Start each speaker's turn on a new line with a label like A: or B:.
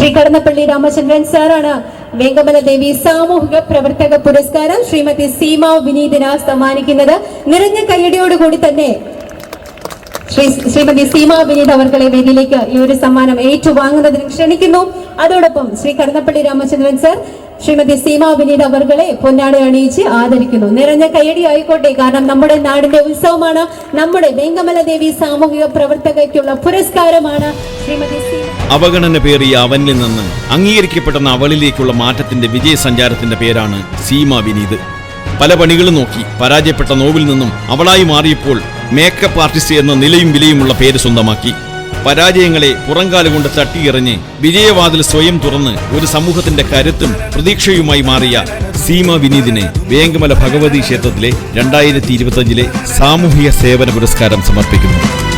A: ശ്രീ കടന്നപ്പള്ളി രാമചന്ദ്രൻ സാറാണ് വേങ്കമല ദേവി സാമൂഹിക പ്രവർത്തക പുരസ്കാരം ശ്രീമതി സീമ വിനീതിന സമ്മാനിക്കുന്നത്. നിറഞ്ഞ കയ്യടിയോടുകൂടി തന്നെ ശ്രീ ശ്രീമതി സീമ വിനീത് അവർക്കളെ വേദിയിലേക്ക് ഈ ഒരു സമ്മാനം ഏറ്റുവാങ്ങുന്നതിന് ക്ഷണിക്കുന്നു. അതോടൊപ്പം ശ്രീ കടന്നപ്പള്ളി രാമചന്ദ്രൻ സർ ശ്രീമതി സീമ വിനീത് അവർകളെ പൊന്നാട അണിയിച്ച് ആദരിക്കുന്നു. നിറഞ്ഞ കയ്യടി ആയിക്കോട്ടെ. കാരണം നമ്മുടെ നാടിന്റെ ഉത്സവമാണ്. നമ്മുടെ വേങ്കമല ദേവി സാമൂഹിക പ്രവർത്തകയ്ക്കുള്ള പുരസ്കാരമാണ് ശ്രീമതി
B: അവഗണന പേറിയ അവനിൽ നിന്ന് അംഗീകരിക്കപ്പെടുന്ന അവളിലേക്കുള്ള മാറ്റത്തിന്റെ വിജയസഞ്ചാരത്തിന്റെ പേരാണ് സീമ വിനീത്. പല പണികളും നോക്കി പരാജയപ്പെട്ട നോവിൽ നിന്നും അവളായി മാറിയപ്പോൾ മേക്കപ്പ് ആർട്ടിസ്റ്റ് എന്ന നിലയും വിലയുമുള്ള പേര് സ്വന്തമാക്കി. പരാജയങ്ങളെ പുറങ്കാലുകൊണ്ട് തട്ടിയെറിഞ്ഞ് വിജയവാതിൽ സ്വയം തുറന്ന് ഒരു സമൂഹത്തിന്റെ കരുത്തും പ്രതീക്ഷയുമായി മാറിയ സീമ വിനീതിനെ വേങ്കമല ഭഗവതി ക്ഷേത്രത്തിലെ രണ്ടായിരത്തി ഇരുപത്തിയഞ്ചിലെ സാമൂഹിക സേവന പുരസ്കാരം സമർപ്പിക്കുന്നു.